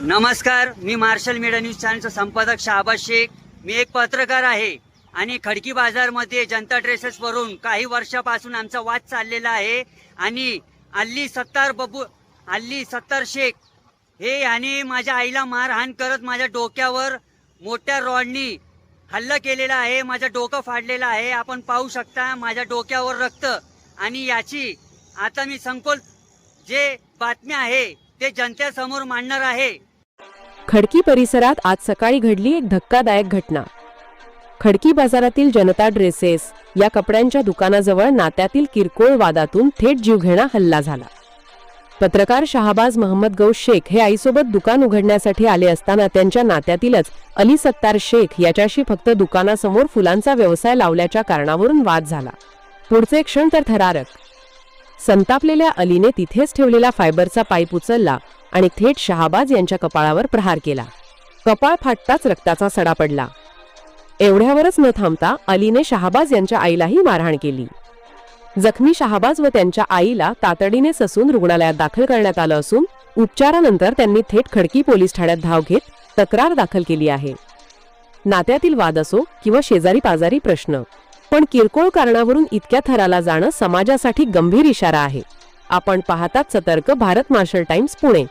नमस्कार मी Marshal media news चॅनलचा संपादक शाहबाज शेख. मी एक पत्रकार आहे आणि खडकी बाजारमध्ये जनता ड्रेसेसवरून काही वर्षापासून आमचा वाद चाललेला आहे आणि अल्ली सत्तार बबू अल्ली सत्तार शेख हे याने माझ्या आईला मारहाण करत माझ्या डोक्यावर मोठ्या रॉडनी हल्ला केलेला आहे माझं डोकं फाडलेलं आहे. आपण पाहू शकता माझ्या डोक्यावर रक्त आणि याची आता मी संकोल जे बातम्या आहे ते जनतेसमोर मांडणार आहे. खडकी परिसरात आज सकाळी घडली एक धक्कादायक घटना. खडकी बाजारातील जनता ड्रेसेस या कपड्यांच्या दुकानाजवळ नात्यातील किरकोळ वादातून थेट जीवघेणा हल्ला झाला. पत्रकार शहाबाज महम्मद गौस शेख हे आईसोबत दुकान उघडण्यासाठी आले असताना त्यांच्या नात्यातीलच अली सत्तार शेख याच्याशी फक्त दुकानासमोर फुलांचा व्यवसाय लावल्याच्या कारणावरून वाद झाला. पुढचे क्षण तर थरारक. संतापलेल्या अलीने तिथेच ठेवलेला फायबरचा पाईप उचलला आणि थेट शहाबाज यांच्या कपाळावर प्रहार केला. कपाळ फाटताच रक्ताचा सडा पडला. एवढ्यावरच न थांबता अलीने शहाबाज यांच्या आईलाही मारहाण केली. जखमी शहाबाज व त्यांच्या आईला तातडीने ससून रुग्णालयात दाखल करण्यात आलं असून उपचारानंतर त्यांनी थेट खडकी पोलीस ठाण्यात धाव घेत तक्रार दाखल केली आहे. नात्यातील वाद असो किंवा शेजारी पाजारी प्रश्न. पण किरकोळ कारणावरून इतक्या थराला जाणं समाजासाठी गंभीर इशारा आहे. आपण पाहतात सतर्क भारत मार्शल टाइम्स पुणे.